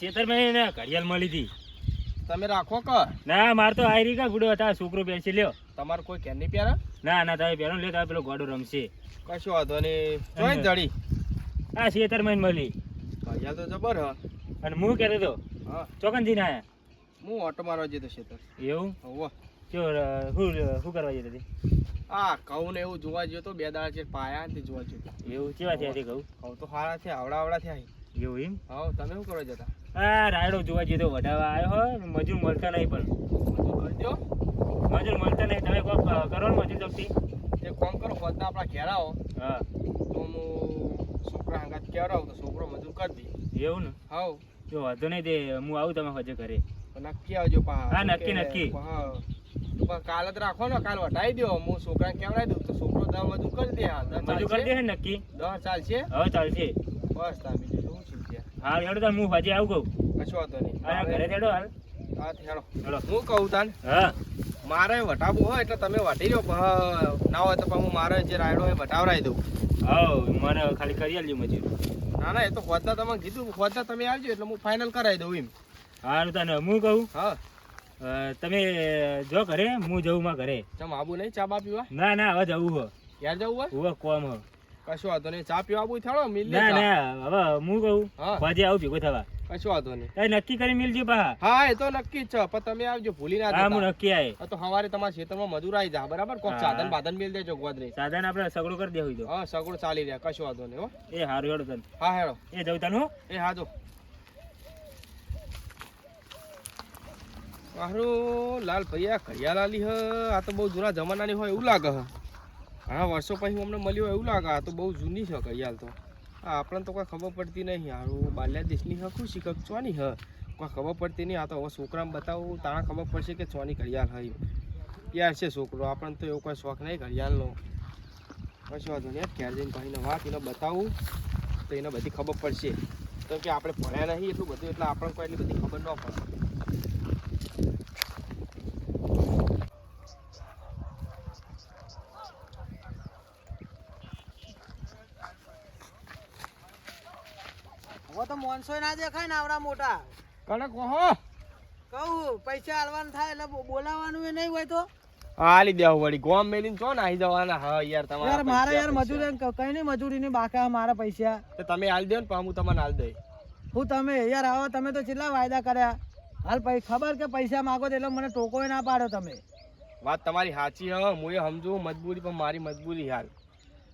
શેતરભાઈ ને ઘડિયાળ મળી હતી. તમે રાખો ક ના માર તો આયરી કા ગુડો હતા છોકરો બેસી લ્યો. તમારે કોઈ કેન નહીં પ્યારા ના ના તમે પહેરો લ્યો તમે પેલો ગોડો રમશે. કશો વાંધો નહીં. જોઈ જડી. આ શેતરભાઈ મળી. ઘડિયાળ તો જબર હ. અને હું કહેતો તો ચોકન જઈને આયા. હું ઓટો મારવા જતો શેતર. એવું? હોવ કયો શું શું કરવા જતો હતી? આ કહું ને એવું જોવા ગયો તો બે દાડા છે પાયા ને જોવા ગયો એવું? કેવા થયા કહું કહું તો સારા છે આવડા આવડા થયા એવું એમ? હા તમે શું કરવા જતા? આ રાયડો જોવા જઈએ તો વધારવા આવ્યો હોય મજૂર મળતા નહીં પણ. બધું કરી મજૂર મળતા નહીં તમે કોક કરો ને મજૂર ચોકથી એક કામ કરો બધા આપણા ઘેર આવો. હા. તો હું છોકરા હંગાત આવું તો છોકરો મજૂર કરી દે. એવું ને? હાવ જો વાંધો નહીં તે હું આવું તમે હજે ઘરે. નક્કી આવજો પા હા, નક્કી, નક્કી. હા. તો કાલ જ રાખો ને કાલ વટાઈ દો હું છોકરાને કેવડાવી દઉં? તો છોકરો દવા મજૂર કરી દે. હા મજૂર કરી દે નક્કી? દવા ચાલશે? હવે ચાલશે. બસ તા બીજું તો શું છે હા હેડો તાર હું હજી આવું કહું. કશો વાંધો નહીં. હા ઘરે હેડો હાલ. હા હેડો. હેડો. હું કહું તાન હા. મારે વટાવવું હોય એટલે તમે વટી લો ના હોય તો હું મારે જે રાયડો હોય વટાવરાઈ દઉં. હા મને ખાલી કરી આલજો મજૂર. ના ના એ તો હોદના તમે કીધું હોદના તમે આવજો એટલે હું ફાઇનલ કરાવી દઉં એમ. હારું તને હું કહું? હા. તમે જો ઘરે હું જવું માં ઘરે. ચમ આબુ નહીં ચા બા પીવા ના ના હવે જવું હો. ક્યારે જવું હોય? હું કોમ હો. કશો વાંધો નહીં. ચા પીવા આબુ થાળો? મિલ ના ના હવે હું કહું ભાજી આવું ભેગો થવા. કશો વાંધો નહીં. એ નક્કી કરી મિલજો પા હા એ તો નક્કી જ છે. પણ તમે આવજો ભૂલી ના હા હું નક્કી આય. તો સવારે તમારા ખેતરમાં મજૂર આવી જા બરાબર? કોક સાધન બાધન મિલ દેજો ગોદરે. સાધન આપણે સગડો કરી દેવું હા સગડો ચાલી રહ્યા કશો વાંધો નહીં હો. એ હારું હેડો તને. હા હેડો. એ જવું તને એ હા જો. મારું લાલ ભૈયા ઘડિયાળ આલી હ. આ તો બહુ જૂના જમાનાની હોય એવું લાગે હ. ઘણા વર્ષો પછી અમને મળ્યો એવું લાગે, આ તો બહુ જૂની છે કૈયાલ તો. આ આપણને તો કોઈ ખબર પડતી નહીં હારું બાલ્યા દેશની હ ખુશી કક ચોની હ કોઈ ખબર પડતી નહીં, આ તો હવે છોકરાને બતાવું, તાણા ખબર પડશે કે ચોની ઘડિયાળ હોય યાર છે છોકરો, આપણને તો એવો કોઈ શોખ નહીં ઘડિયાળનો. પછી વાંધો નહીં, ઘેર જઈને ભાઈને વાત એને બતાવું, તો એને બધી ખબર પડશે. તો કે આપણે ભણ્યા નહીં એટલું બધું, એટલે આપણને કોઈ એટલી બધી ખબર ન પડે. હવે ના દેખાય ને આવડા મોટા. કને કહો કહું પૈસા આલવાનું થાય એટલે બોલાવાનું એ નહીં હોય તો? હાલી દેવું વળી. ગોમ મેલીને છો ને આવી જવાના? હા યાર તમારા યાર મારે યાર મજૂરી કઈ નહીં મજૂરી ની બાકા મારા પૈસા. તો તમે હાલ દો ને પણ હું તમને હાલ દઈ હું તમે યાર આવો તમે તો કેટલા વાયદા કર્યા? હાલ પછી ખબર કે પૈસા માગો તો એટલે મને ટોકો ના પાડો તમે. વાત તમારી સાચી હ હું એ સમજુ મજબૂરી પણ મારી મજબૂરી હાલ.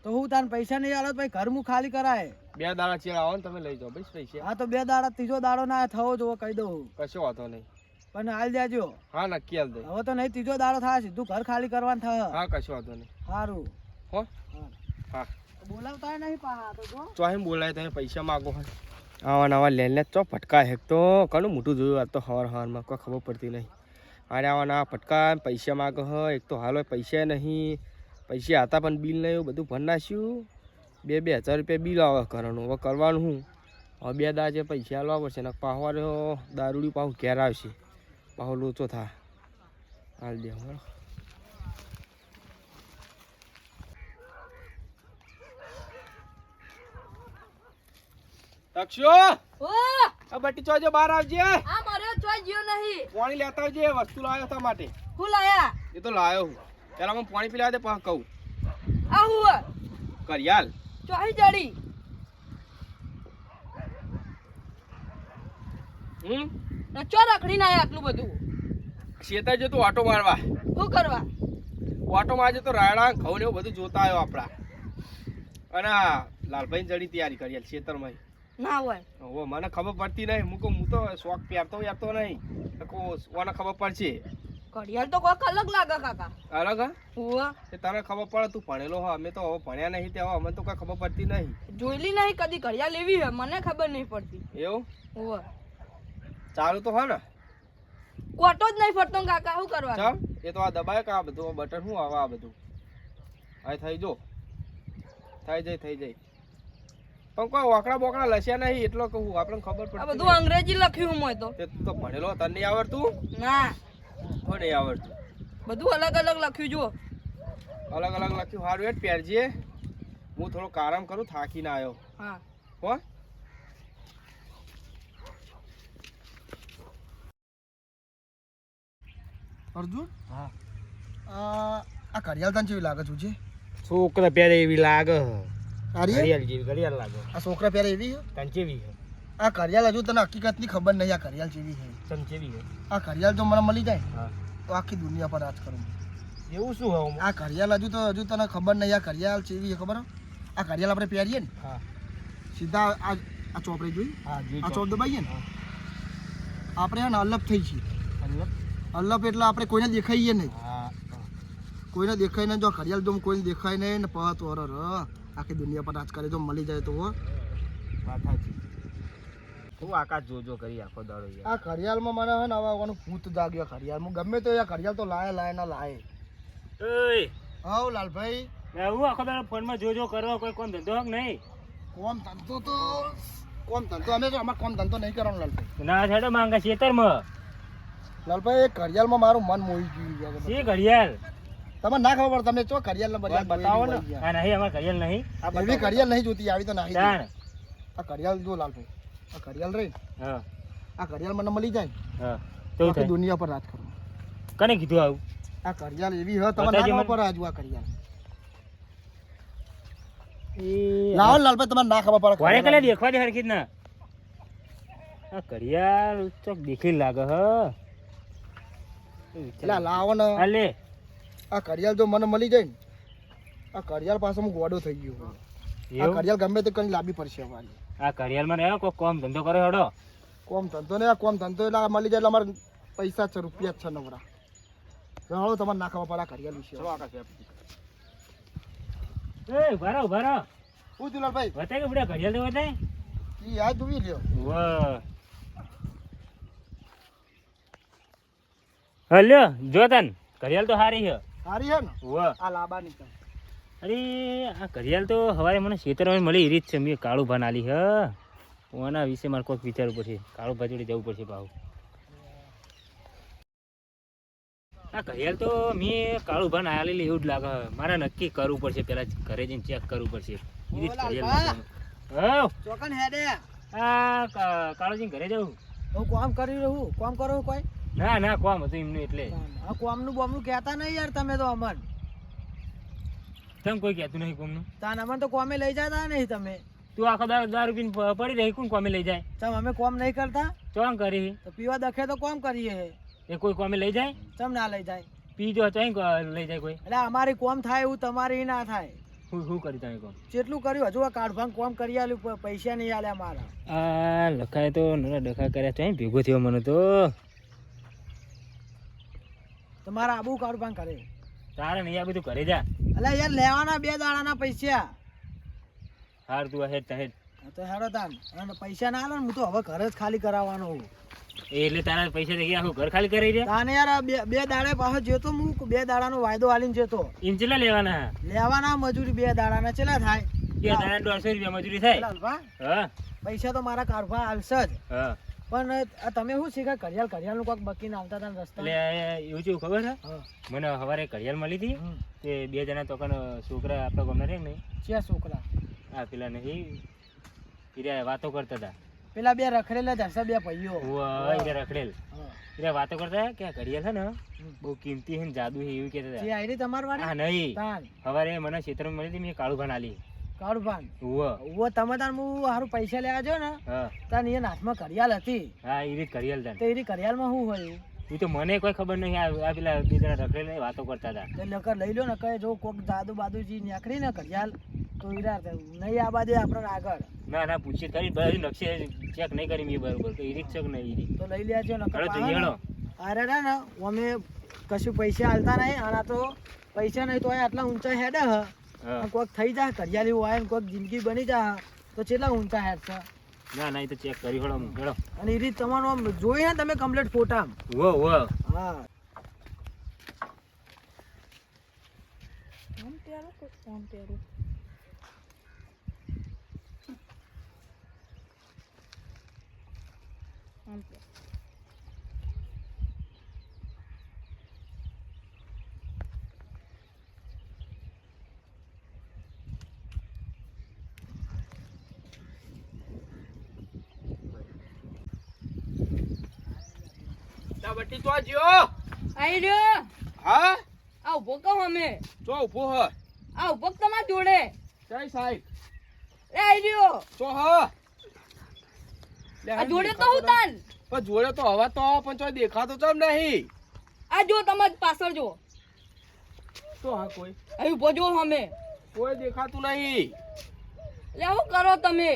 તો હું તાન પૈસા નહીં આલો પછી ઘર હું ખાલી કરાય. બે દાડા ચેડ આવો ને તમે લઈ જાઓ બસ પૈસા. હા તો બે દાડા ત્રીજો દાડો ના થવો જોવો કહી દઉં કશો વાંધો નહીં. પણ હાલ જાજો. હા નક્કી હાલ દે. હવે તો નહીં ત્રીજો દાડો થાય સીધું ઘર ખાલી કરવાનું થાય હા કશો વાંધો નહીં. સારું હો? હા. બોલાવતા નહીં પાહા તો જો. ચોહીમ બોલાય તમે પૈસા માગો હા આવા નવા લેન લે ચો ફટકા હેક તો ઘણું મોટું જોયું આ તો હવાર હવારમાં કોઈ ખબર પડતી નહીં. અરે આવા નવા ફટકા પૈસા માગો હ એક તો હાલ હોય પૈસા નહીં. પૈસા હતા પણ બિલ નહીં બધું ભર નાખ્યું બે બે હજાર રૂપિયા બિલ આવે કરવાનું હવે કરવાનું શું હવે બે દા જે પૈસા આલવા પડશે ને પાહવારે દારૂડી પાહું ઘેર આવશે. પાહો લોચો થા. હાલ દે હો તક્ષો ઓ! બટી ચોજો બહાર આવજે. આ મર્યો ચોય નહીં. પાણી લેતા આવજે વસ્તુ લાવ્યો તા માટે. હું લાયા? એ તો લાવ્યો હું. પેલા હું પાણી પીલા દે પછી કહું. આ હું કરિયાલ ચોહી જડી. હમ? ચો રખડી ના આટલું બધું? શેતા જતો ઓટો મારવા. શું કરવા? ઓટો મારજે તો રાયડા ઘઉં ને એવું બધું જોતા આવ્યો આપડા અને લાલભાઈ જડી તૈયારી કરિયાલ ખેતરમાં ના હોય. ઓ મને ખબર પડતી નહીં. હું કહું હું તો શોખ પહેરતો પહેરતો નહીં. ઓને ખબર પડશે. ઘડિયાળ તો કોક અલગ લાગે કાકા. અલગ હા? એ તને ખબર પડે તું ભણેલો હો અમે તો હવે ભણ્યા નહીં તે અમે તો કઈ ખબર પડતી નહીં. જોઈલી નહીં કદી ઘડિયાળ લેવી હે મને ખબર નહીં પડતી. એવું? હોવા ચાલુ તો હો ને. કોટો જ નહીં ફરતો કાકા શું કરવા? ચાલ એ તો આ દબાય કા બધું આ બટન શું આવે આ બધું? આ થઈ જો. થઈ જાય થઈ જાય. પણ કોઈ વાકડા બોકડા લસ્યા નહીં એટલો કહું આપણને ખબર પડે બધું અંગ્રેજી લખ્યું હોય તો. તે તો ભણેલો તને નહીં આવડતું? ના. હો આવડતું. બધું અલગ અલગ લખ્યું જુઓ. અલગ અલગ લખ્યું. સારું એટ પહેરજે. હું થોડો આરામ કરું થાકીને આવ્યો. હા. હો? અર્જુન? હા. આ આ ઘડિયાળ તને જેવી લાગે છે છોકરા પહેરે એવી લાગે. આરી ઘડિયાળ જેવી ઘડિયાળ લાગે. આ છોકરા પહેરે એવી છે? તને છે? આ ઘડિયાળ હજુ તને હકીકતની ખબર નહીં આ ઘડિયાળ જેવી છે. તને ચેવી છે? આ ઘડિયાળ જો મને મળી જાય તો આખી દુનિયા પર રાજ કરું એવું શું હોવું આ ઘડિયાળ હજુ તો હજુ તને ખબર નહીં આ ઘડિયાળ ચેવી છે ખબર આ ઘડિયાળ આપણે પહેરીએ ને હા. સીધા આ આ ચોપડે જોઈ આ ચોપ. દબાઈએ ને આપણે હે ને અલગ થઈ છીએ. અલગ? એટલે આપણે કોઈને દેખાઈએ નહીં. હા કોઈને દેખાય નહીં જો ઘડિયાળ જો કોઈને દેખાય નહીં ને પહ તો આખી દુનિયા પર રાજ કરે જો મળી જાય તો હો. વાત હું આકાશ જોજો કરી આખો દાડો આ ઘડિયાળમાં મને હે ને હવે આવવાનું ભૂત જાગ્યો ઘડિયાળમાં. ગમે તો આ ઘડિયાળ તો લાય લાય ના લાય. ઓય. હવ લાલભાઈ. હું આખો દાડો ફોનમાં જોજો કરો કોઈ કોમ ધંધો હક નહીં. કોમ ધંધો તો કોમ ધંધો અમે તો અમારે કોમ ધંધો નહીં કરવાનો લાલભાઈ. ના છેડો માંગા ખેતરમાં. લાલભાઈ એ ઘડિયાળમાં મારું મન મોહી ગયું છે. ઘડિયાળ? તમે ના ખબર પડે તમે ચો ઘડિયાળ બધા બતાવો ને. નહીં અમારે ઘડિયાળ નહીં. આ બધી. ઘડિયાળ નહીં જોતી આવી તો નાખી આ ઘડિયાળ જો લાલભાઈ. આ ઘડિયાળ રહી હા. આ ઘડિયાળ મને મળી જાય. હા. તો દુનિયા પર રાજ કરું. કને કીધું આવું? આ ઘડિયાળ એવી હ તમને ના પર આજુ આ ઘડિયાળ. લાવો લાલભાઈ તમને ના ખબર પડે કોને કલે દેખવા દે હરખી ના આ ઘડિયાળ ચોક દેખી લાગે હ. એટલે લાવો ને. અલે આ ઘડિયાળ જો મને મળી જાય ને આ ઘડિયાળ પાસે હું ગોડો થઈ ગયો. આ ઘડિયાળ ગમે તે કઈ લાંબી પડશે અમારી. આ ઘડિયાળમાં રહ્યો કોઈ કોમ ધંધો કરે હડો. કોમ ધંધો ને કોમ ધંધો એટલે મળી જાય એટલે અમારે પૈસા છે રૂપિયા છે નવરા. હળો તમારે નાખવા પડે આ ઘડિયાળ વિશે. એ ઊભા ઊભા રહો. શું દુલાલભાઈ બતાય કે બધા ઘડિયાળ તો બતાય ઈ આ જોઈ લ્યો વાહ. હલ્યો જો તન ઘડિયાળ તો હારી છે. સારી હે ને? વાહ. આ લાબાની છે અરે આ ઘડિયાળ તો હવારે મને ખેતરમાં મળી એ રીત છે. મેં કાળું ભાન આલી હ. આના વિશે મારે કોઈક વિચારવું પડશે. કાળું ભાજોડી જવું પડશે ભાવ આ ઘડિયાળ તો મેં કાળું ભાન આલેલી એવું જ લાગે. મારે નક્કી કરવું પડશે. પેલા ઘરે જઈને ચેક કરવું પડશે. એ રીત ઘડિયાળ હેડે. આ કા- કાળુજીને ઘરે જવું હું કોમ કરી રહ્યું કોમ કરો કોઈ? ના ના કોમ હતું એમનું એટલે. આ કોમનું બોમનું કહેતા નહીં યાર તમે તો અમન. તમ કોઈ કહેતું નહીં કોમનું? તાન અમન તો કોમે લઈ જતા નહીં તમે. તું આખો દાર દારૂ પીને પડી રહી કોણ કોમે લઈ જાય? તમ અમે કોમ નહીં કરતા? ચોંગ કરી? તો પીવા દખે તો કોમ કરીએ. હે એ કોઈ કોમે લઈ જાય? તમ ના લઈ જાય? પીજો ચાઈ લઈ જાય કોઈ. એટલે અમારી કોમ થાય એવું તમારી ના થાય. હું શું કરી તમે કોમ? જેટલું કર્યું હજુ આ કાઢભાંગ કોમ કરી આલ્યું પૈસા નહીં આલ્યા મારા. આ લખાય તો નરા ડખા કર્યા ચોંગ ભેગો થયો મને તો. તમારા આબુ કાઢભાંગ કરે. તારે નહીં આ બધું કરે જા. એટલે યાર લેવાના બે દાડાના પૈસા. હાર તું હેડ હેડ. તો હેડો તાન. અને પૈસા ના આલે હું તો હવે ઘર જ ખાલી કરાવવાનો હું એટલે તારા પૈસા દેખી આખું ઘર ખાલી કરી દે? તાને યાર બે બે દાડે પાછો જેતો હું બે દાડાનો વાયદો આલીને જોતો. એમ લેવાના? લેવાના મજૂરી બે દાડાના ચેલા થાય? બે દાડા દોઢસો રૂપિયા મજૂરી થાય? હા? પૈસા તો મારા કારભા હાલશે જ. હા. પણ આ તમે શું શીખા? ઘડિયાળ ઘડિયાળનું કોઈક બકીને આવતા હતા ને રસ્તા? એટલે એવું જેવું ખબર છે? હા. મને સવારે ઘડિયાળ મળી હતી. તે બે જણા તો છોકરા આપણા ગમે રહે ને છે છોકરા? આ પેલા એ પીર્યા વાતો કરતા હતા. પેલા બે રખડેલા હશે બે ભાઈઓ. ઈને રખડેલ. હા. પીર્યા વાતો કરતા કે ઘડિયાળ છે ને બહુ કિંમતી છે ને જાદુ છે એવું કહેતા હતા. તમાર હા વાળી નહીં. સવારે મને ક્ષેત્રમાં મળી હતી મેં કાળું ભાન આલી. કાળુભાન. ઓ તમે તાર હું હારું પૈસા લેવા જો ને હા. તાન એ હાથમાં કરિયાલ હતી. હા એ રીત ઘડિયાળ તો એ રીત ઘડિયાળમાં શું હોય? એ તો મને કોઈ ખબર નહીં આ પેલા બીજા જણા વાતો કરતા હતા. તે લકર લઈ લો ને કહે જો કોક દાદુ બાદુજી નીકળી ને ઘડિયાળ તો ઈરા નહીં આ બાજુ આપણે આગળ. ના ના પૂછી કરી બધી નકશે ચેક નહીં કરી મેં બરોબર તો એ રીત છે કે નહીં એ રીત? તો લઈ લેજો નકર. હેડો. અરે ના ને અમે કશું પૈસા હાલતા નહીં આના તો પૈસા નહીં તો આટલા ઊંચા હેડે હ. હા. કોઈક થઈ જાય કરિયાલી હોય ને કોઈક જિંદગી બની જાય તો કેટલા ઊંચા હેર છે? ના ના એ તો ચેક કરી હેડો હેડો. અને એ રીત તમારું આમ જોઈ ને તમે કમ્પ્લીટ ફોટા વો વો હા. આમ પેરો કે આમ પહેરો આમ પહેરો. બટ્ટી તો જ્યો આઈ રહ્યો? હા? આ ઊભો કહો અમે. તો ઊભો હ. આ ઊભો તમાર જોડે? જય સાહેબ લે આઈ રહ્યો. તો હ. આ જોડે તો હું તાન? પણ જોડે તો હવા તો પણ તો દેખાતો તો નહીં? આ જો તમાર પાછળ જો. તો હા કોઈ. અહીં ઊભો જો અમે. કોઈ દેખાતું નહીં. લે હું કરો તમે.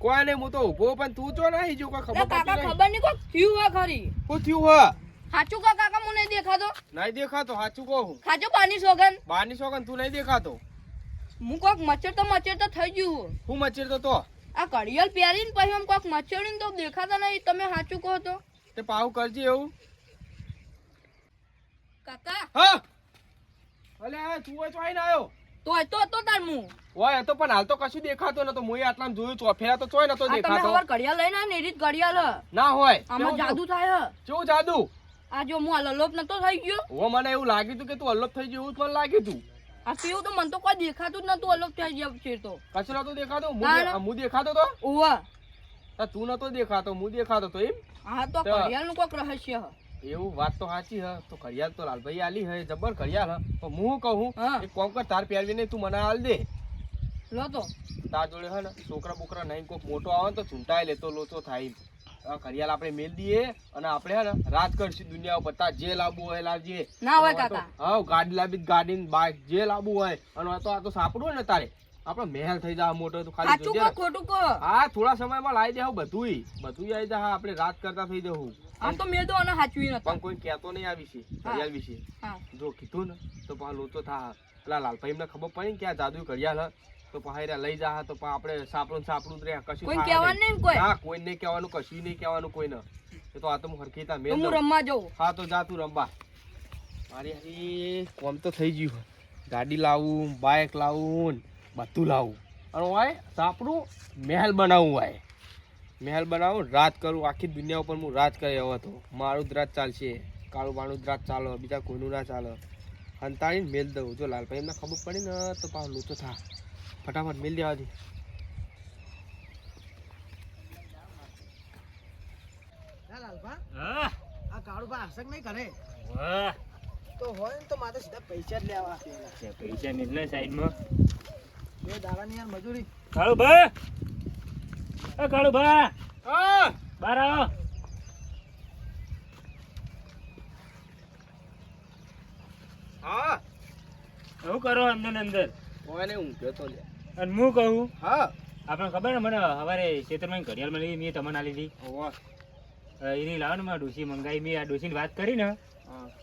કોઈ નહીં હું તો ઊભો પણ તું ચો નહીં જો કોઈ ખબર કાકા ખબર નહીં કોઈ થયું હોય ખરી. શું થયું હ સાચું કા કાકા મને દેખાતો. નહીં દેખાતો સાચું કહું ખાજો બાની સોગન. બાની સોગન તું નહીં દેખાતો? હું કોક મચ્છર તો મચ્છર તો થઈ ગયું હું મચ્છર તો આ કડિયલ પહેરીને પછી આમ કોક મચ્છર તો દેખાતા નહીં તમે સાચું કહો તો. તે પાવ કરજે એવું. કાકા. હા! ભલે તું હોય તો આઈને આવ્યો તો તો તો તાર મું. એ તો પણ હાલ તો કશું દેખાતો નતો. મોય આટલામ જોયું ચોફેરા તો ચોય નતો દેખાતો. તમે ઘડિયાળ લઈને ને રીત ઘડિયાળ. ના હોય. આમાં જાદુ થાય. કેવું જાદુ? આ જો હું આ નતો થઈ ગયો. ઓ મને એવું લાગ્યું તું કે તું અલ્લપ થઈ ગયો એવું જ મને લાગ્યું તું. આ પીવું તો મને તો કોઈ દેખાતું જ નતું અલોપ થઈ ગયો છે તો. કશું તો દેખાતો? હું દેખાતો તો? ઓવા તો નતો દેખાતો હું દેખાતો તો એમ? હા તો ઘડિયાળનું કોક રહસ્ય હ. એવું વાત તો સાચી હ. તો ઘડિયાળ તો લાલભાઈ આલી હે જબર ઘડિયાળ હ. તો હું કહું એક કોમ કર તાર પહેરવીને તું મને હાલ દે. લો તો. તાર જોડે હે ને છોકરા બોકરા નહીં કોઈક મોટો આવે તો ચૂંટાઈ લેતો લોચો થાય આ આપણે મેલ દઈએ અને આપણે હે ને રાત કરશું દુનિયા ઉપર. તાર જે લાવવું હોય લાવજે. ના હોય તો- કાકા. હા ગાડી લાવી ગાડી બાઇક જે લાવવું હોય. અને આ તો આ તો સાપડું ને તારે. આપણો મહેલ થઈ જાય મોટો તો ખાલી સાચું ને. ખોટું કો હા થોડા સમયમાં લાવી દેવું બધુંય. બધુંય આવી જાય આપણે રાત કરતા થઈ જવું આ તો મેં તો અને સાચવી નતો પણ કોઈ કહેતો નહીં આ વિશે ઘડિયાળ વિશે. હા. જો કીધું ને તો પા લોચો થા. પેલા લાલભાઈ એમને ખબર પડી ને કે આ જાદુ ઘડિયાળ હ, તો પા લઈ જા તો આપણે સાપડું સાપડું રે કશું કોઈ કહેવાનું નહીં. કોઈ? હા કોઈ નહીં કહેવાનું કશું નહીં કહેવાનું કોઈ ન એ તો આ તો હું હરખીતા મેં હું રમવા જઉં. હા તો જા તું રમવા. મારી હારી કોમ તો થઈ ગયું ગાડી લાવું બાઇક લાવું બધું લાવું. અને હોય સાપડું મહેલ બનાવવું હોય મહેલ બનાવું રાજ કરું. આખી દુનિયા ઉપર હું રાજ કરી આવ્યો હતો મારું જ રાજ ચાલશે. કાળું બાણું જ રાજ ચાલો બીજા કોઈનું ના ચાલો. હંતાળીને મેલ દઉં. જો લાલભાઈ એમને ખબર પડી ને તો પાછું લોચો થા. ફટાફટ મિલ દેવા દે. ના લાલભા હા. આ કાળુભા હસક નહીં કરે. તો હોય ને તો મારે સીધા પૈસા જ લેવા પૈસા મિલને સાઈડમાં. બે દાડાની યાર મજૂરી. કાળુભા. એ કાળુ બાર આવો. હા. શું કરો અંદર ને અંદર? હોય ને હું ગયો તો લે અને હું કહું? હા. આપણે ખબર ને મને સવારે ખેતરમાં ઘડિયાળ મળી મેં તમને આલી લીધી. હોવા. એની લાવો ને મારા ડોસી મંગાવી મેં આ ડોસીની વાત કરી ને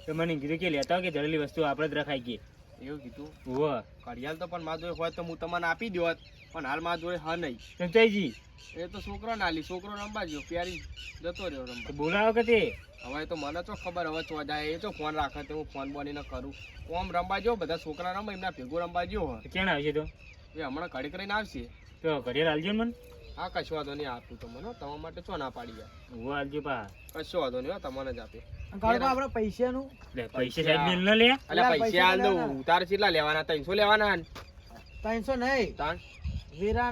તો મને કીધું કે લેતા કે જળેલી વસ્તુ આપણે જ રખાઈ ગઈ. એવું કીધું? ઓહ ઘડિયાળ તો પણ મારા જોડે હોય તો હું તમને આપી દોત પણ હાલ મારા જોડે હા નહીં. સંચાઈજી એ તો છોકરો ના લી છોકરો રમવા ગયો પ્યારી જતો રહ્યો રમવા. બોલાવો કે તે? હવે તો મને તો ખબર હવે ચો જાય એ તો ફોન રાખે તો હું ફોન બોલીને કરું. કોમ રમવા જો બધા છોકરા રમે એમના ભેગો રમવા ગયો હોય ક્યાં આવશે તો? એ હમણાં ઘડી કરીને આવશે. તો ઘડિયાળ હાલજો મને. હા કશો વાંધો નહીં આપું તો મને તમારા માટે ચો ના પાડી જાય. હું હાલજો પા કશો વાંધો નહીં તમને જ આપે આપણે પૈસાનું. પૈસા સાઈડ ન લે. એટલે પૈસા પૈસા હાલ લેવાના. તારે કેટલા લેવાના? ત્રણસો લેવાના ત્રણસો નહીં. તાણ વેરા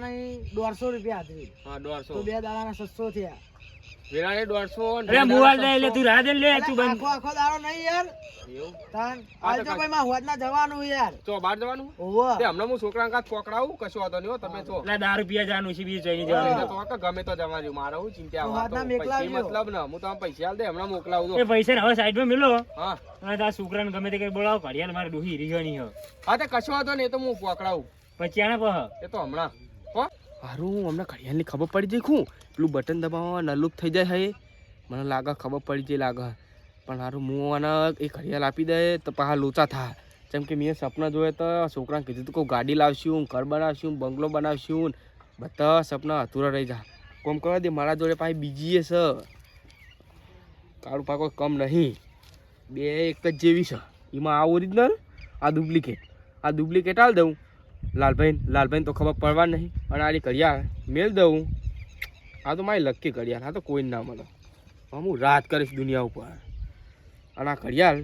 દોઢસો રૂપિયા હતી હા દોઢસો. તો બે દાડાના સસ્તો થયા. વેરાને દોઢસો અરે મોબાઈલ દે એટલે તું રાહ લે તું બંધ. આખો આખો દાડો નહીં યાર. એવું? તાન હા, આજ તો તો કાંઈ- કોઈ માં જવાનું યાર. ચો બહાર જવાનું? ઓવો તે હમણાં હું છોકરા કાચ પકડાવું કશો વાંધો નહીં તમે છો. એટલે દારૂ પીવા જવાનું છે બીજું જઈને જવાનું. તો કે ગમે તો જવાનું મારે હું ચિંતા તો તો મેકલાવજો. મતલબ ને હું તમે પૈસા આલ દે હમણાં મોકલાવું તો. પૈસા હવે સાઈડમાં મિલો. હા. અને તારા છોકરાને ગમે તે કઈ બોલાવો ઘડિયાળ મારે ડોહી રીગણી હો. હા તે કશો વાતો નહીં તો હું પકડાવું પછી આને પહ એ તો હમણાં. હો. હારું હમણાં ઘડિયાળની ખબર પડી જઈ ખું. પેલું બટન દબાવવા નલુક થઈ જાય હે. મને લાગે ખબર પડી જાય લાગે. પણ હારું હું આને એ ઘડિયાળ આપી દે તો પાછા લોચા થા. જેમ કે મેં સપના જોયા તો છોકરાને કીધું તું કહું ગાડી લાવશું ઘર બનાવશું બંગલો બનાવશું. બધા સપના અધૂરા રહી જા કોમ કરવા દે મારા જોડે પાછી બીજી એ છે. કાળું પાકો કમ નહીં. બે એક જ જેવી છે. એમાં આ ઓરિજિનલ આ ડુપ્લિકેટ આ ડુપ્લિકેટ આલ દઉં. લાલભાઈ લાલભાઈને તો ખબર પડવા નહીં. અને આની ઘડિયાળ મેલ દઉં. આ તો મારી લક્કી ઘડિયાળ આ તો કોઈ ના મળે. હું રાત કરીશ દુનિયા ઉપર. અને આ ઘડિયાળ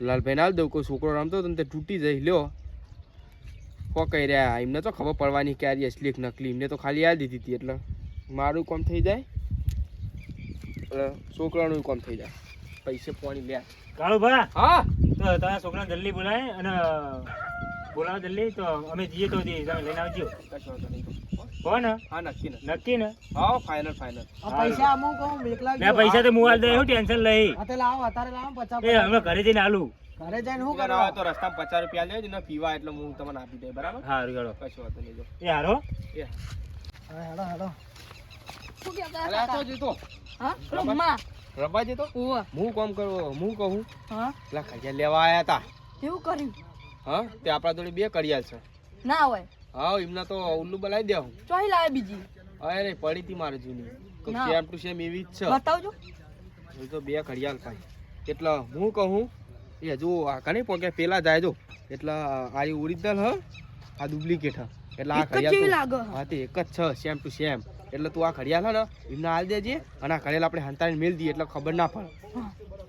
લાલભાઈને આલ દઉં કોઈ છોકરો રમતો હતો તે તૂટી જઈ લ્યો. કો કહી રહ્યા એમને તો ખબર પડવાની ક્યારે અસલી નકલી. એમને તો ખાલી આ દીધી હતી એટલે. મારું કોમ થઈ જાય? એટલે છોકરાનું કોમ થઈ જાય. પૈસે પોણી લે. કાળુભા હા? તો તારા છોકરાને જલ્દી બોલાય અને બોલાવો જલ્દી તો અમે જઈએ તો દી તમે લઈને આવજો. કોણ હા નક્કી ને. નક્કી ને? હા ફાઇનલ ફાઇનલ પૈસા અમુક કહું એકલા મેં પૈસા તો મુવાલ દે હું ટેન્શન લઈ. હા તે લાવો અત્યારે લાવો પચાસ એ અમે ઘરે જઈને આલું. ઘરે જઈને શું કરવા? તો રસ્તામાં પચાસ રૂપિયા લેજો ને પીવા એટલે હું તમને આપી દે બરાબર? હા ગયો કશો નહીં જો. એ હારો? એ. હા, હેડો હેડો શું કહેતા હતા? તો જીતો હા? રમવા રબા જીતો હું કોમ કરું હું કહું? હા? લા ખડિયા લેવા આયા તા. એવું કર્યું? હા તે આપણા જોડે બે કડિયા છે. ના હોય. હા એમના તો ઉલ્લુ બોલાવી દે હું. ચોહી લાવે બીજી. અરે પડી તી મારે જૂની. સેમ ટુ સેમ એવી જ છે. બતાવજો. એ તો બે ઘડિયાળ ભાઈ એટલે હું કહું એ હજુ આ કને પોકે પેલા જાય જો. એટલે આ ઓરિજિનલ હ આ ડુપ્લિકેટ હ. એટલે આ ઘડિયાળ હા. તે એક જ છે સેમ ટુ સેમ એટલે તું આ ઘડિયાળ હે ને એમને હાલ દેજે અને આ ઘડિયાળ આપણે હંતાને મેલ દઈએ એટલે ખબર ના પડે.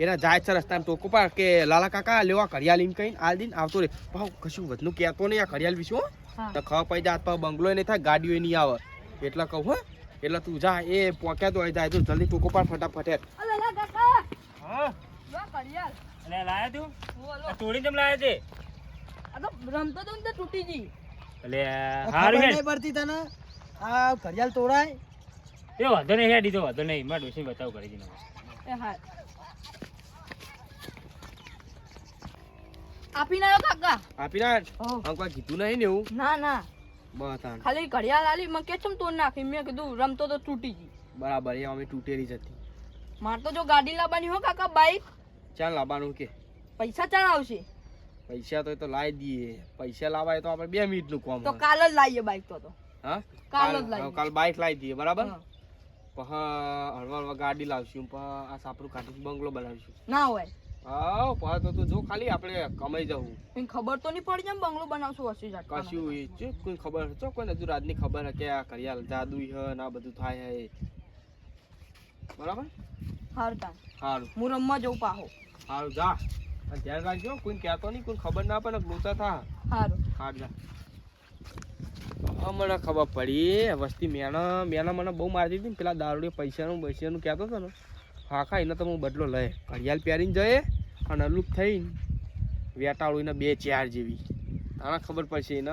એના જાય છે રસ્તામાં ટોકો પાડ કે લાલા કાકા લેવા ઘડિયાળ એમ કહીને આ દિન આવતો રે. ભાવ કશું વધનું કહેતો નહીં આ ઘડિયાળ વિશે તો ખબર પડી જાય હાથ બંગલો નહીં થાય ગાડીઓ નહીં આવે. એટલે કહું હો એટલે તું જા એ પોક્યા તો જાય તો જલ્દી ટોકો પાડ ફટાફટ હા? તું? તોડી કેમ લાયા તે રમતો તો ને તૂટી ગઈ. એટલે હારું હેડ. પડતી તને? આ ઘડિયાળ તોડાય? એ વાંધો નહીં હેડી તો વાંધો નહીં. મારે ડોસી બતાવ કરી દીધો એ હા. આપી ના કાકા? આપી ના હો. કીધું નહીં ને એવું? ના ના. ખાલી ઘડિયાળ આલી મને કે ચમ તોડ નાખી. મેં કીધું રમતો તો તૂટી ગઈ. બરાબર એ અમે તૂટેલી જ હતી. માર તો જો ગાડી લાવવાની હો કાકા બાઈક ચાલ લાવવાનું કે. પૈસા ચાલ આવશે. પૈસા તો એ તો લાવી દઈએ. પૈસા લાવાય તો આપણે બે મિનિટનું કામ તો કાલ જ લાવીએ બાઈક તો તો. હા? કાલ જ લાવીએ. કાલ બાઇક લાવી દઈએ બરાબર? હા. પછી હળવા હળવા ગાડી લાવશું પછી આ સાપરું કાઢી બંગલો બનાવીશું. ના હોય. હા પછી તો તું જો ખાલી આપણે કમાઈ જવું કોઈ ખબર તો નહીં પડી જેમ બંગલો બનાવશું હશે જાત કશું એ છે કોઈ ખબર છે કોઈ હજુ રાતની ખબર હે કે આ કરિયાલ જાદુ હે ને આ બધું થાય હે બરાબર? હાર સારું હું રમવા જઉં પાહો. સારું જા. અને ધ્યાન રાખજો કોઈ કહેતો નહીં કોઈ ખબર ના પડે લોચા થા. હારું. હાર જા. મને ખબર પડી વસ્તી મેના મેના મને બહુ મારતી હતી પેલા દારૂડિયા પૈસાનું પૈસાનું કહેતો હતો ને. હા ખા એને તો હું બદલો લઈ. ઘડિયાળ પહેરીને જઈએ અને અલુક થઈને વેટાળું બે ચાર જેવી. તાણા ખબર પડશે એને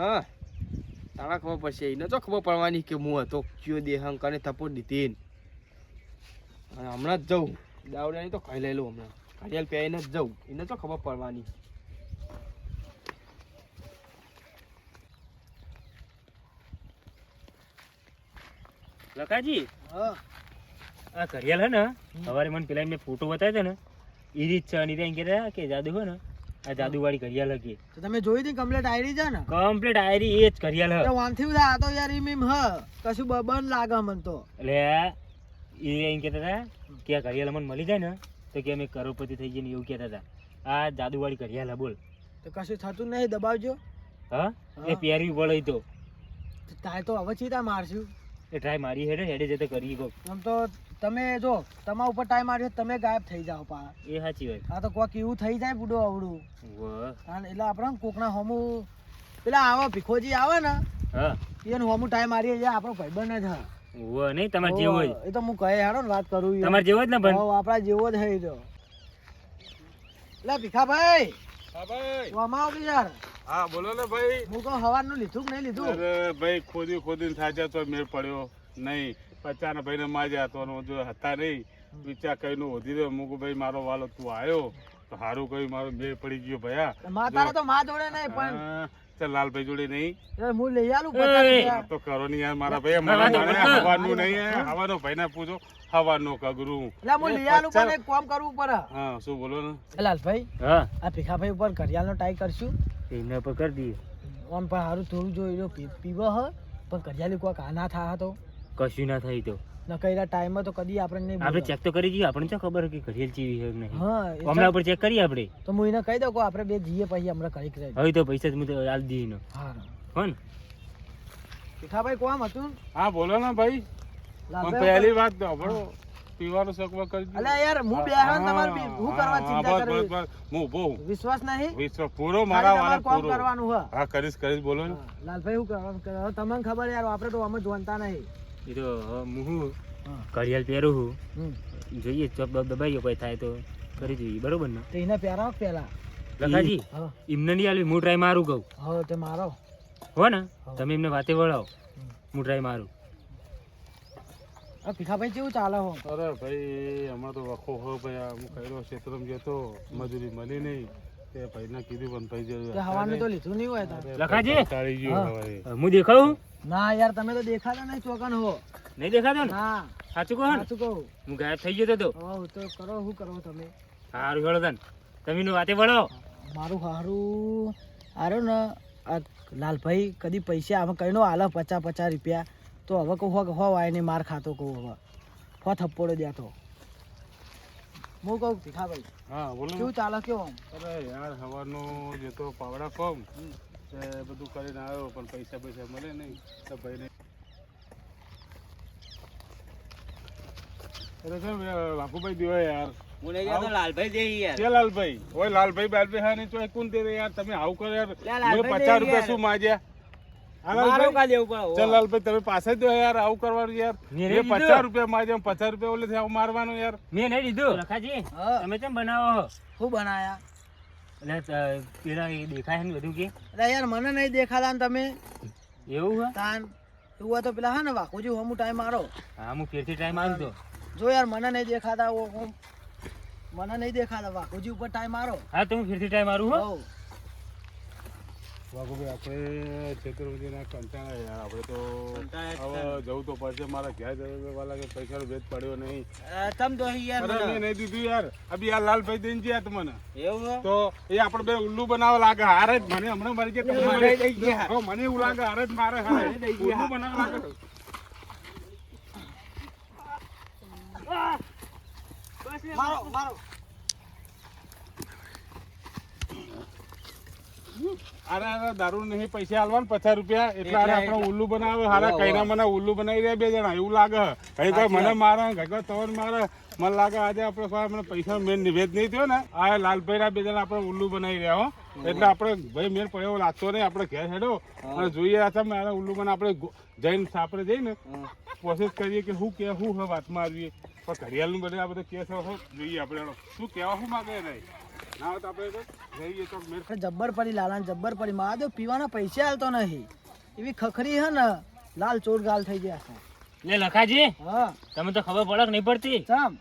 તાણા ખબર પડશે એને. તો ખબર પડવાની કે હું હતો કયો દેહંક અને દીધી અને હમણાં જ જાઉં. દાવડિયાની તો ખાઈ લેલું હમણાં. ઘડિયાળ પહેરીને જ જવું એને તો ખબર પડવાની. લખાજી? હા. આ કરિયાલ હે ને સવારે મને પેલા એમને ફોટો બતાવ્યો હતો ને એ રીત છે અને એમ કહેતા કે જાદુ હે ને આ જાદુવાળી ઘડિયાળ હકી તો તમે જોઈ હતી કમ્પ્લેટ આયરી છે ને? કમ્પ્લીટ આયરી એ જ ઘડિયાળ હે. વાંથી આ તો યાર ઈ મીમ હ. કશું બબન લાગે મન તો. એટલે એ એમ કહેતા હતા કે આ ઘડિયાળ મને મળી જાય ને તો કે અમે કરોડપતિ થઈ જઈએ ને એવું કહેતા હતા. આ જાદુવાળી ઘડિયાળ હે બોલ. તો કશું થતું નહીં દબાવજો. હા? એ પ્યારી પહેરવી પડે તો. તાય તો હવે ચીતા મારશું. એ ટ્રાય મારી હેડે હેડે જતે કરી ગયો આમ તો તમે જો તમારા ઉપર ટાઈમ આવ્યો તમે ગાયબ થઈ જાઓ પા એ સાચી વાત. આ તો કોક એવું થઈ જાય બુડો આવડું વાહ. અને એટલે આપણે કોકના હોમુ પેલા આવો ભીખોજી આવે ને હા. એને હોમુ ટાઈમ મારીએ છે આપણો ભાઈબંધ જ હા. નહીં તમારે જેવો જ એ તો હું કહે હારો ને વાત કરું. તમારે જેવો જ ને ભાઈ? આપણા જેવો જ હે જો તો. લે ભીખાભાઈ હા ભાઈ. તું આમાં આવો યાર. હા બોલો ને ભાઈ. હું કહું હવાનું લીધું કે નહીં લીધું? અરે ભાઈ ખોદી ખોદીને થાય તો મેળ પડ્યો. નહીં પચાના ભાઈને માર્યા હતો જો હતા નહીં. વિચાર કહીને વધી રહ્યો. મૂકું ભાઈ મારો વાલો તું આવ્યો તો સારું કહ્યું મારો મેળ પડી ગયો ભયા. મા તો મા જોડે નહીં પણ ચાલ લાલભાઈ જોડે નહીં. એ હું લઈ આલું પચાસ તો કરો નહીં યાર મારા ભાઈ હવાનું નહીં હે. ભાઈ ભાઈને પૂછો હવાનું કગરું. એટલે હું લઈ આલું પણ એક કામ કરવું પડે. હા શું બોલો ને? લાલભાઈ હા. આ ભીખાભાઈ ઉપર ઘડિયાળનો ટાઈ કરશું. એને પર કરી દઈએ. આમ પણ સારું થોડું જોઈ લો પીવો હ. પણ ઘડિયાળી કોઈ આ થા તો. કશું ના થાય તો. નકઈલા ટાઈમ તો કદી આપણને નહીં આપણે ચેક તો કરી જઈએ આપણને શું ખબર કે ઘરેલ ચીવી છે કે નહીં? હા હમણાં ઉપર ચેક કરીએ આપણે. તો હું એને કહી દઉં કે આપણે બે જઈએ પછી હમણાં કરી કરી હવે તો પૈસા જ હું તો આલ દઈએ ને હા હો. ને કોમ હતું? હા બોલો ને ભાઈ. પણ પહેલી વાત તો સાંભળો. પીવાનું સગવડ કરી. અલ્યા યાર હું બે તમાર બી- હું કરવા ચિંતા બસ, બસ. હું ઊભો વિશ્વાસ નહીં? વિશ્વાસ પૂરો મારા વાળા પૂરો. કરવાનું હ. હા કરીશ કરીશ બોલો લાલભાઈ હું કરવાનું? તમને ખબર યાર આપણે તો અમે જોનતા નહીં. એ તો હું હું. ઘડિયાળ પહેરું છું. જોઈએ ચોપ દબાઈ કોઈ થાય તો કરી જોઈએ બરોબર ને? તો એને પહેરાવો પેલા લખાજી એમને નહીં આવી હું ટ્રાય મારું કહું. હા તે મારો. હો ને? તમે એમને વાતે વળાવો. હું ટ્રાય મારું. ભીખાભાઈ કેવું ચાલે હો? અરે ભાઈ હમણાં તો વખો હો ભાઈ આ હું કહેલો ક્ષેત્રમાં જતો મજૂરી મળી નહીં. તે ભાઈને કીધું પણ ભાઈ હવાનું તો લીધું નહીં હોય લખાજી? હું. દેખાવું ના યાર તમે તો દેખાતા નહીં ચોકન હો. નહીં દેખાતો ને? હા સાચું કહો સાચું કહું. હું ગાયબ થઈ ગયો તો હો તો કરો શું કરો તમે. સારું હેળો તન. તમે વાતે વળાવો મારું હારું. આરો ને આ લાલભાઈ કદી પૈસા હવે કઈનો આલે પચાસ પચાસ રૂપિયા. તો હવે કહું હો હો વાય ને માર ખાતો કહું હવે. હો થપ્પડો દેતો હું કહું ભીખાભાઈ હા બોલો. કેવું ચાલે કેવો અરે યાર સવારનો જે તો પાવડા તે બધું કરીને આવ્યો પણ પૈસા પૈસા મળે નહીં તો ભાઈને અરે સર બાપુભાઈ દેવાય યાર. આવો. કે લાલભાઈ? ઓય લાલભાઈ બાલભાઈ હા નહીં તો એ કોણ તે યાર? તમે આવું કરો યાર. મેં પચાસ રૂપિયા શું માજ્યા તમે પાસે દો યાર આવું કરવાનું યાર. મેં પચાસ રૂપિયા માજ્યા પચાસ રૂપિયા ઓલે આવું મારવાનું યાર. મેં નહીં દીધું લખાજી તમે કેમ બનાવો શું બનાયા? એટલે પેલા એ દેખાય ને બધું કે? અરે યાર મને નહીં દેખાતા ને તમે. એવું હે? તાન એવું હોય તો પેલા હા ને વાકુજી હું ટાઈમ મારો હા હું ફેરથી ટાઈમ મારું તો. જો યાર મને નહીં દેખાતા હું મને નહીં દેખાતા વાકુજી ઉપર ટાઈમ મારો હા તો હું ફેરથી ટાઈમ મારું હો? વાઘુભાઈ આપણે છેતરપિંડીના કંટાળા યાર. આપણે તો હવે જવું તો પડશે. મારા ઘેર વાલા કે પૈસા ભેદ પડ્યો નહીં. તમ તો યાર અરે મેં નહીં દીધું યાર. અભી આ લાલભાઈ દઈને ગયા તમને એવું તો એ આપણે બે ઉલ્લુ બનાવવા લાગે. હારે જ મને હમણાં મારી ગયા તમને મારે- હો, મને એવું લાગે હારે જ મારે હારે ઉલ્લુ બનાવવા લાગે. મારો મારો. અરે અરે દારૂ નહીં પૈસા આલવા ને પચાસ રૂપિયા. એટલે અરે આપણે ઉલ્લુ બનાવે. હારા કઈના મને ઉલ્લુ બનાવી રહ્યા બે જણા. એવું લાગે. કઈ કોઈ મને મારે કઈ કોઈ તવન મારે. મને લાગે આજે આપણે મને પૈસા મેં નિવેદ નહીં થયો ને આ લાલભાઈ ના બે જણા આપણે ઉલ્લુ બનાવી રહ્યા હો. એટલે આપણે ભાઈ મેર પડ્યો એવો લાગતો નહીં. આપણે ઘેર હેડો. અને જોઈએ આ તમે મારા ઉલ્લુ મને આપણે જઈને આપણે જઈને કોશિશ કરીએ કે શું કે શું હવે વાતમાં આવીએ પણ ઘડિયાળનું બધે આ બધો કેસ જોઈએ આપણે. શું કહેવા શું માગે નહીં તો તો તો જબ્બર પડી લાલા જબ્બર પડી. મહાદેવ પીવાના પૈસા હાલતો નહીં. એવી ખખરી હે ને લાલ ચોર ગાલ થઈ ગયા છે. લે લખાજી હા. તમે તો ખબર પડક નહીં પડતી? ચમ?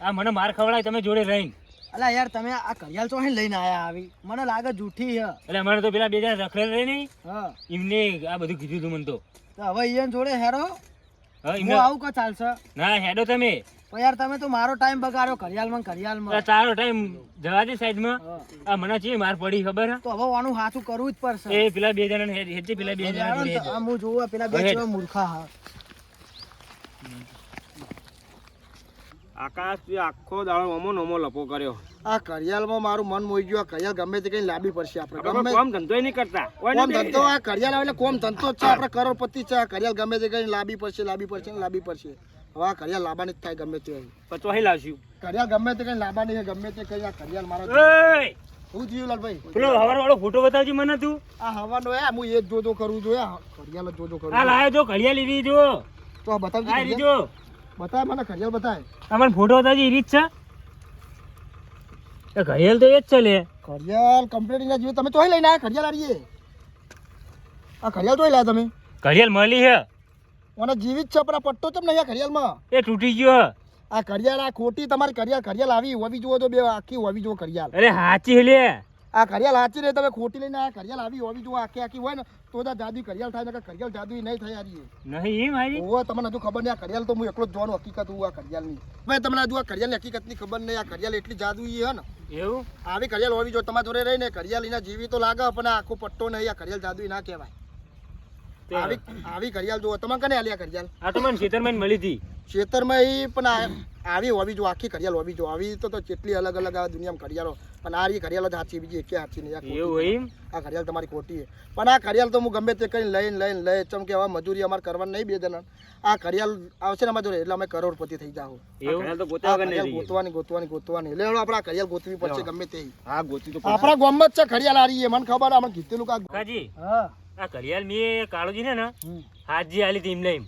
આ મને માર ખવડાય તમે જોડે રહીને. અલા યાર તમે આ કરિયાલ ચોહે લઈને આયા આવી. મને લાગે જૂઠી હે. એટલે મને તો પેલા બે જણા રખડેલ રહે નહીં. હા. એમને આ બધું કીધું હતું મને તો. તો હવે ઈયન જોડે હેરો? હા હું આવું કો ચાલશે? ના હેડો તમે. પણ યાર તમે તો મારો ટાઈમ બગાડ્યો કરિયાલમાં ને તારો ટાઈમ જવા દે સાઈડમાં. આ મને છે માર પડી ખબર? તો હવે આનું હાથું કરવું જ પડશે. એ પેલા બે જણા હેડ હેડજે પેલા બે જણા હું જોઉં પેલા બે જણા મૂર્ખા હા. આકાશ જે આખો દાડો અમો નમો લપો કર્યો. આ કરિયાલમાં મારું મન મોઈ ગયું આ કરિયાલ ગમે તે કઈ લાંબી પડશે આપણે. ગમે કોમ ધંધો નહીં કરતા. કોમ ધંધો આ કરિયાલ આવે એટલે કોમ ધંધો જ છે આપણે કરોડપતિ છે આ કરિયાલ ગમે તે કઈ લાંબી પડશે લાંબી પડશે ને લાંબી પડશે. હવે કરિયા લાંબા નથી થાય ગમે તે પચવાહી લાવશું. કરિયાલ ગમે તે કઈ લાંબા નહીં ગમે તે કઈ આ કરિયાલ મારો ઓય! હું લાલભાઈ પેલો હવાર વાળો ફોટો બતાવજો મને તું. આ હવાનો હે હું એ જોજો કરું છું આ જોજો કરું આ લાયો જો ઘડિયાળ લીધી જો તો બતાવજો આ કરિયાલ. બતાય મને આ ફોટો બતાવજો એ રીત છે. એ ઘડિયાળ તો એ જ છે લે. કરિયાલ કમ્પ્લીટ ના જીવે તમે ચોઈ લઈને આરીએ આ કરિયાળ તોય લાયા તમે? ઘડિયાળ મળી હે મને જીવિત છે પણ આ પટ્ટો ચમ નહીં આ ઘડિયાળમાં? એ તૂટી ગયો. આ ઘડિયાળ આ ખોટી તમારી ઘડિયાળ ઘડિયાળ આવી હોવી જુઓ તો બે આખી હોવી જુઓ ઘડિયાળ. અરે હાચી લે. આ ઘડિયાળ હાચી રે તમે ખોટી લઈને આ ઘડિયાળ આવી હોવી જુઓ આખી આખી હોય ને તો જ જાદુ ઘડિયાળ થાય ને ઘડિયાળ જાદુ નહીં થાય યાર નહીં એમ હારી ઓવો તમને હજુ ખબર નહીં આ ઘડિયાળ તો હું એકલો જ જોવાનું હકીકત હું આ કરિયાલની ભાઈ તમને હજુ આ કરિયાલની હકીકતની ખબર નહીં આ ઘડિયાળ એટલી જાદુ હે ને? એવું? આવી કરિયાલ હોવી જો તમારા જોડે રહીને કરિયાલ એના જીવી તો લાગે પણ આખો પટ્ટો નહીં આ ઘડિયાળ જાદુ ના કહેવાય. આવી આવી ઘડિયાળ જુઓ. તમે કને આલી ઘડિયાળ? આ તો મને ખેતરમાં મળી હતી. ખેતરમાં એ પણ આવી હોવી જો આખી ઘડિયાળ હોવી જો આવી તો તો કેટલી અલગ અલગ આ દુનિયામાં ઘડિયાળો. પણ આ રી ઘડિયાળ જ સાચી બીજી એકે સાચી નહીં. એવું હોય એમ? આ ઘડિયાળ તમારી ખોટી છે. પણ આ ઘડિયાળ તો હું ગમે તે કરીને લઈને લઈને લઈ ચમ કે હવે મજૂરી અમારે કરવાની નહીં બે જણા. આ ઘડિયાળ આવશે ને અમારે એટલે અમે કરોડપતિ થઈ રહીએ. ગોતવાની ગોતવાની ગોતવાની. એટલે આપણે આ ઘડિયાળ ગોતવી પડશે ગમે તે. આ ગોતી તો આપણા ગામમાં જ છે ઘડિયાળ આ રહી મને ખબર અમે કીધેલું કે કાજી હા. આ ઘડિયાળ મેં કાળુજી ને હાજી આલી હતી એમને એમ.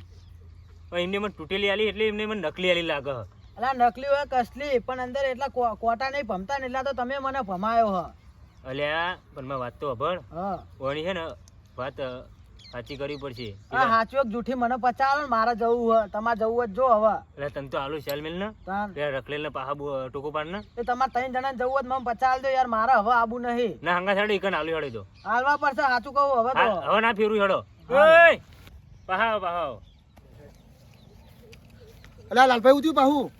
એમને મને તૂટેલી આલી એટલે એમને મને નકલી આલી લાગે. અલા નકલી હોય કસલી પણ અંદર એટલા કોટા નહીં ભમતા ને એટલા તો તમે મને ભમાયો હ. અલ્યા પણ મેં વાત તો અભણ ઓણી છે ને વાત સાચી કરવી પડશે. હા સાચું એક જૂઠી મને પચાવ ને મારે જવું હોય તમારે જવું જ જો હવે. એટલે તને તો આલુ સેલ મિલ ને રખલેલ ને પાહા ટૂંકો પાડ ને એ તમારે ત્રણ જણા જવું હોય મને પચાવ દો યાર મારે હવે આબુ નહીં. ના હંગા સાડે ઈકન આલુ હેડે જો. હાલવા પડશે સાચું કહું હવે તો. હવે ના ફેરું હેડો. ઓય પાહા પાહા અલા લાલભાઈ ઉધ્યું પાહું.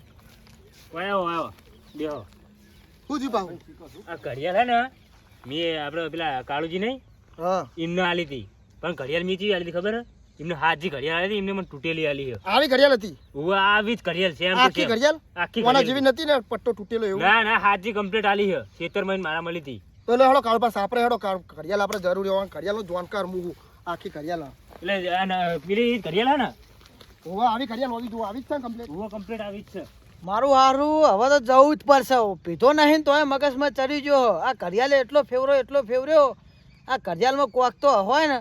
વાયો વાયો. બેહો. ઉધ્યું પાહુ. આ કરિયા છે ને મેં આપણે પેલા કાળુજી નહીં? હા. એમને આલી હતી. પણ ઘડિયાળ મીચી આલી ખબર? એમને હાજી ઘડિયાળ હતી એમને મને તૂટેલી આલી છે. આવી ઘડિયાળ હતી? ઓ આવી જ ઘડિયાળ છે આખી ઘડિયાળ? આખી કોના. જેવી નથી ને પટ્ટો તૂટેલો એવું. ના ના હાજી કમ્પ્લીટ આલી છે. ખેતરમાં મારા મળી હતી. તો લે હેડો કાળ પાસે આપણે હેડો ઘડિયાળ આપણે જરૂર હોય ઘડિયાળનો જોનકાર મુહુ આખી ઘડિયાળ. એટલે પેલી ઘડિયાળ હે ને? હોવા આવી ઘડિયાળ હોવી જોઈએ આવી જ છે કમ્પ્લીટ complete? કમ્પ્લીટ આવી જ છે. મારું હારું હવે તો જવું જ પડશે. પીધો નહીં તોય મગજમાં ચડી ગયો. આ ઘડિયાળ એટલો ફેવરો એટલો ફેવર્યો. આ ઘડિયાળમાં કોક તો હોય ને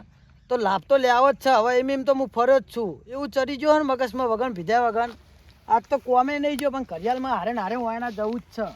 તો લાભ તો લેવો જ છે. હવે એમ એમ તો હું ફર્યો જ છું. એવું ચડી ગયો ને મગજમાં વગન ભીધ્યા વગન આજ તો કોમે નહીં ગયો પણ ઘડિયાળમાં હારે ને હારે વાયના જવું જ છે.